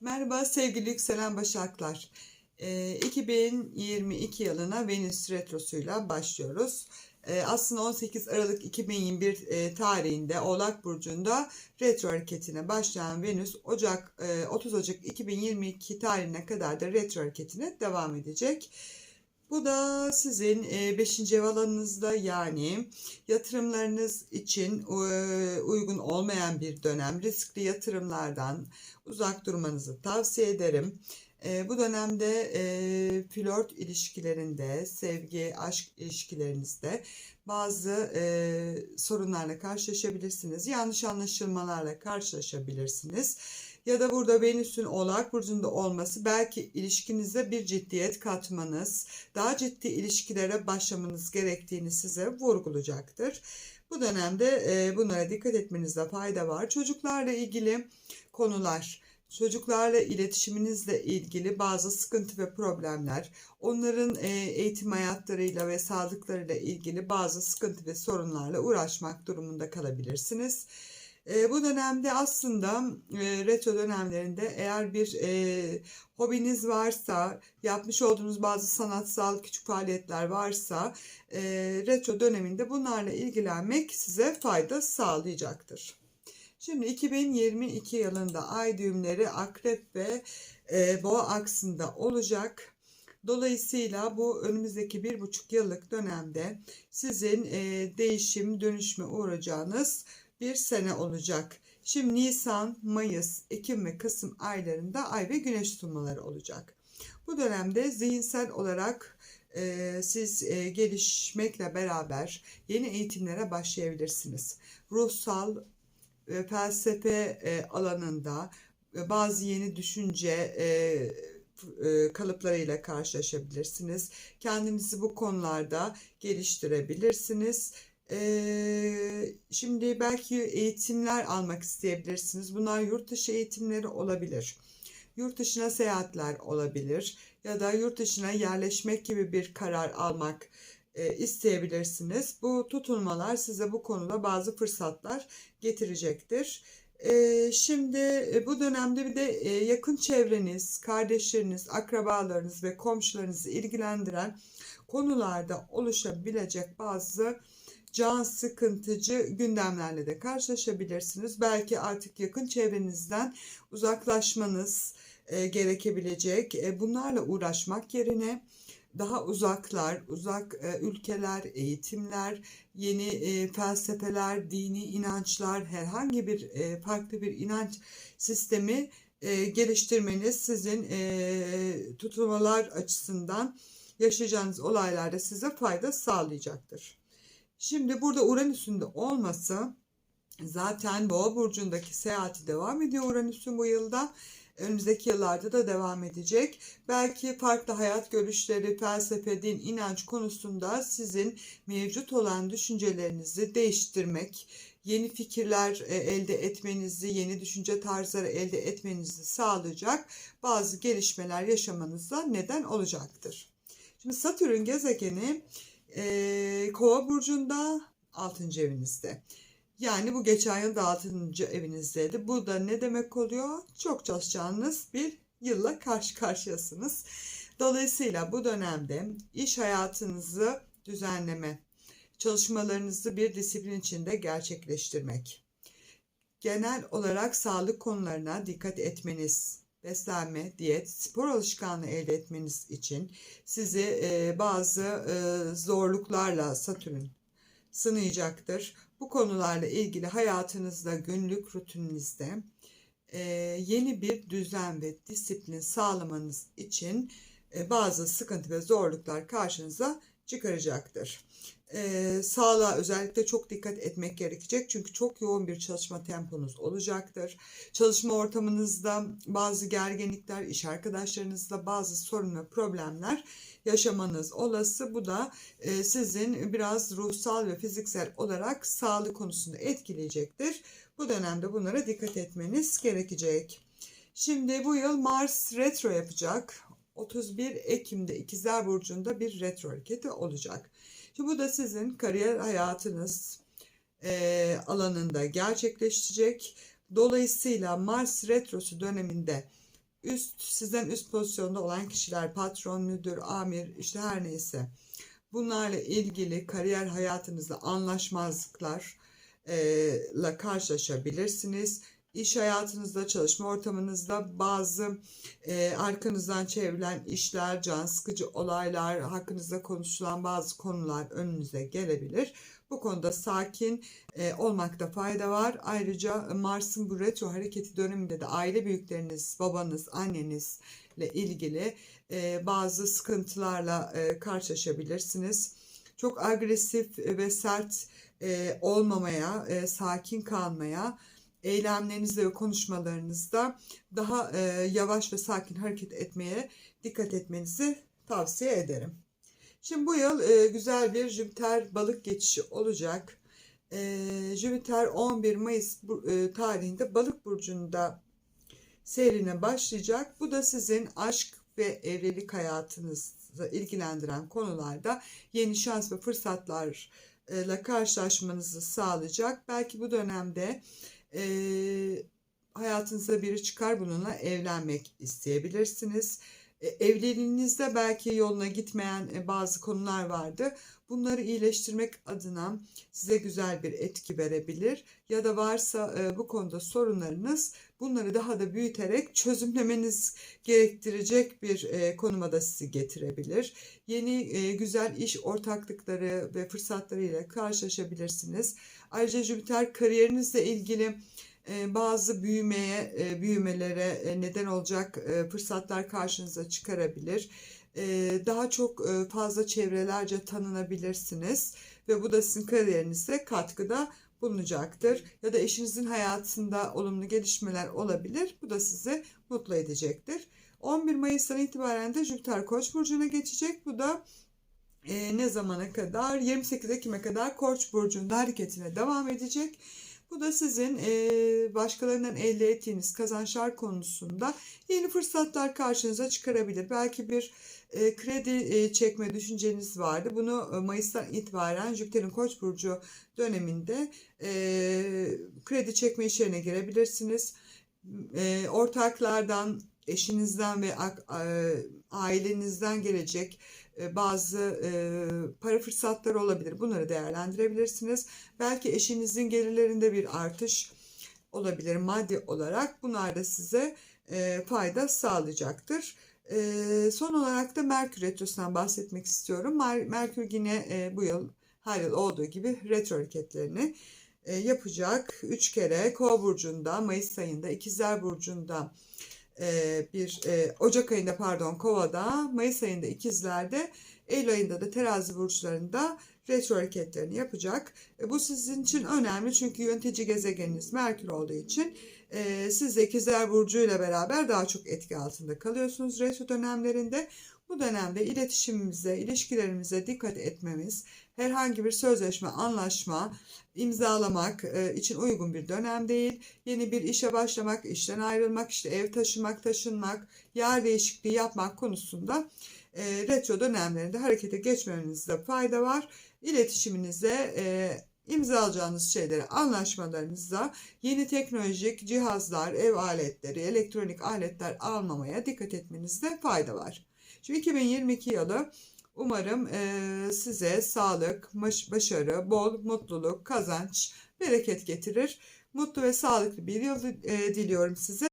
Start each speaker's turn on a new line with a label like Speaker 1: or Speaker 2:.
Speaker 1: Merhaba sevgili yükselen başaklar. Ee, 2022 yılına Venüs Retrosu'yla başlıyoruz. Ee, aslında 18 Aralık 2021 e, tarihinde Oğlak Burcu'nda retro hareketine başlayan Venüs Ocak e, 30 Ocak 2022 tarihine kadar da retro hareketine devam edecek. Bu da sizin 5. ev alanınızda yani yatırımlarınız için e, uygun olmayan bir dönem. Riskli yatırımlardan uzak durmanızı tavsiye ederim. E, bu dönemde e, flört ilişkilerinde, sevgi, aşk ilişkilerinizde bazı sorunlarla karşılaşabilirsiniz. Yanlış anlaşılmalarla karşılaşabilirsiniz ya da burada Venüs'ün Oğlak burcunda olması belki ilişkinize bir ciddiyet katmanız, daha ciddi ilişkilere başlamanız gerektiğini size vurgulayacaktır. Bu dönemde e, bunlara dikkat etmenizde fayda var. Çocuklarla ilgili konular, çocuklarla iletişiminizle ilgili bazı sıkıntı ve problemler, onların e, eğitim hayatlarıyla ve sağlıklarıyla ilgili bazı sıkıntı ve sorunlarla uğraşmak durumunda kalabilirsiniz. E, bu dönemde aslında e, retro dönemlerinde eğer bir e, hobiniz varsa, yapmış olduğunuz bazı sanatsal küçük faaliyetler varsa e, retro döneminde bunlarla ilgilenmek size fayda sağlayacaktır. Şimdi 2022 yılında ay düğümleri akrep ve e, boğa aksında olacak. Dolayısıyla bu önümüzdeki bir buçuk yıllık dönemde sizin e, değişim, dönüşme uğrayacağınız bir sene olacak. Şimdi Nisan, Mayıs, Ekim ve Kasım aylarında ay ve güneş tutulmaları olacak. Bu dönemde zihinsel olarak e, siz e, gelişmekle beraber yeni eğitimlere başlayabilirsiniz. Ruhsal ve felsefe e, alanında e, bazı yeni düşünce e, e, kalıplarıyla karşılaşabilirsiniz. Kendinizi bu konularda geliştirebilirsiniz. Ee, şimdi belki eğitimler almak isteyebilirsiniz. Bunlar yurt dışı eğitimleri olabilir. Yurt dışına seyahatler olabilir ya da yurt dışına yerleşmek gibi bir karar almak e, isteyebilirsiniz. Bu tutulmalar size bu konuda bazı fırsatlar getirecektir. E, şimdi e, bu dönemde bir de e, yakın çevreniz, kardeşleriniz, akrabalarınız ve komşularınızı ilgilendiren konularda oluşabilecek bazı can sıkıntıcı gündemlerle de karşılaşabilirsiniz. Belki artık yakın çevrenizden uzaklaşmanız e, gerekebilecek. E, bunlarla uğraşmak yerine daha uzaklar, uzak e, ülkeler, eğitimler, yeni e, felsefeler, dini inançlar, herhangi bir e, farklı bir inanç sistemi e, geliştirmeniz sizin e, tutulmalar açısından yaşayacağınız olaylarda size fayda sağlayacaktır. Şimdi burada Uranüs'ün de olması zaten Boğa burcundaki seyahati devam ediyor Uranüs'ün bu yılda. Önümüzdeki yıllarda da devam edecek. Belki farklı hayat görüşleri, felsefe, din, inanç konusunda sizin mevcut olan düşüncelerinizi değiştirmek, yeni fikirler e, elde etmenizi, yeni düşünce tarzları elde etmenizi sağlayacak bazı gelişmeler yaşamanıza neden olacaktır. Şimdi Satürn gezegeni e, Kova burcunda 6. evinizde. Yani bu geçen yıl da 6. evinizdeydi. Bu da ne demek oluyor? Çok çalışacağınız bir yılla karşı karşıyasınız. Dolayısıyla bu dönemde iş hayatınızı düzenleme, çalışmalarınızı bir disiplin içinde gerçekleştirmek, genel olarak sağlık konularına dikkat etmeniz, beslenme, diyet, spor alışkanlığı elde etmeniz için sizi e, bazı e, zorluklarla Satürn sınayacaktır. Bu konularla ilgili hayatınızda, günlük rutininizde e, yeni bir düzen ve disiplin sağlamanız için e, bazı sıkıntı ve zorluklar karşınıza çıkaracaktır e, sağlığa özellikle çok dikkat etmek gerekecek. Çünkü çok yoğun bir çalışma temponuz olacaktır. Çalışma ortamınızda bazı gerginlikler, iş arkadaşlarınızla bazı sorun ve problemler yaşamanız olası. Bu da e, sizin biraz ruhsal ve fiziksel olarak sağlık konusunda etkileyecektir. Bu dönemde bunlara dikkat etmeniz gerekecek. Şimdi bu yıl Mars retro yapacak. 31 Ekim'de İkizler Burcu'nda bir retro hareketi olacak. Şimdi bu da sizin kariyer hayatınız e, alanında gerçekleşecek. Dolayısıyla Mars retrosu döneminde üst sizden üst pozisyonda olan kişiler, patron, müdür, amir işte her neyse. Bunlarla ilgili kariyer hayatınızda anlaşmazlıklarla karşılaşabilirsiniz. İş hayatınızda, çalışma ortamınızda bazı e, arkanızdan çevrilen işler, can sıkıcı olaylar, hakkınızda konuşulan bazı konular önünüze gelebilir. Bu konuda sakin e, olmakta fayda var. Ayrıca Mars'ın bu retro hareketi döneminde de aile büyükleriniz, babanız, annenizle ilgili e, bazı sıkıntılarla e, karşılaşabilirsiniz. Çok agresif ve sert e, olmamaya, e, sakin kalmaya, eylemlerinizde ve konuşmalarınızda daha e, yavaş ve sakin hareket etmeye dikkat etmenizi tavsiye ederim. Şimdi bu yıl e, güzel bir Jüpiter balık geçişi olacak. E, Jüpiter 11 Mayıs e, tarihinde balık burcunda seyrine başlayacak. Bu da sizin aşk ve evlilik hayatınızla ilgilendiren konularda yeni şans ve fırsatlarla karşılaşmanızı sağlayacak. Belki bu dönemde e, hayatınıza biri çıkar bununla evlenmek isteyebilirsiniz. E, evliliğinizde belki yoluna gitmeyen e, bazı konular vardı. Bunları iyileştirmek adına size güzel bir etki verebilir. Ya da varsa e, bu konuda sorunlarınız bunları daha da büyüterek çözümlemeniz gerektirecek bir e, konuma da sizi getirebilir. Yeni e, güzel iş ortaklıkları ve fırsatlarıyla karşılaşabilirsiniz. Ayrıca Jüpiter kariyerinizle ilgili e, bazı büyümeye, e, büyümelere e, neden olacak fırsatlar karşınıza çıkarabilir. Daha çok fazla çevrelerce tanınabilirsiniz ve bu da sizin kariyerinize katkıda bulunacaktır. Ya da eşinizin hayatında olumlu gelişmeler olabilir. Bu da sizi mutlu edecektir. 11 Mayıs'tan itibaren de Jüpiter Koç burcuna geçecek. Bu da e, ne zamana kadar? 28 Ekim'e kadar Koç burcunda hareketine devam edecek. Bu da sizin e, başkalarından elde ettiğiniz kazançlar konusunda yeni fırsatlar karşınıza çıkarabilir. Belki bir e, kredi e, çekme düşünceniz vardı. Bunu e, Mayıs'tan itibaren Jüpiter'in Koç burcu döneminde e, kredi çekme işlerine girebilirsiniz. E, ortaklardan, eşinizden ve ailenizden gelecek bazı e, para fırsatları olabilir. Bunları değerlendirebilirsiniz. Belki eşinizin gelirlerinde bir artış olabilir maddi olarak. Bunlar da size e, fayda sağlayacaktır. Son olarak da Merkür Retrosu'ndan bahsetmek istiyorum. Merkür yine bu yıl her yıl olduğu gibi retro hareketlerini yapacak. Üç kere Kova burcunda, Mayıs ayında, İkizler burcunda e, bir e, Ocak ayında pardon Kova'da, Mayıs ayında ikizlerde, Eylül ayında da terazi burçlarında retro hareketlerini yapacak. E, bu sizin için önemli çünkü yönetici gezegeniniz Merkür olduğu için e, siz de ikizler burcuyla beraber daha çok etki altında kalıyorsunuz retro dönemlerinde. Bu dönemde iletişimimize, ilişkilerimize dikkat etmemiz, herhangi bir sözleşme, anlaşma imzalamak e, için uygun bir dönem değil. Yeni bir işe başlamak, işten ayrılmak, işte ev taşımak, taşınmak, yer değişikliği yapmak konusunda e, retro dönemlerinde harekete geçmemenizde fayda var. İletişiminize e, imzalayacağınız şeyleri anlaşmalarınızda yeni teknolojik cihazlar, ev aletleri, elektronik aletler almamaya dikkat etmenizde fayda var. Şimdi 2022 yılı umarım e, size sağlık, başarı, bol mutluluk, kazanç, bereket getirir. Mutlu ve sağlıklı bir yıl e, diliyorum size.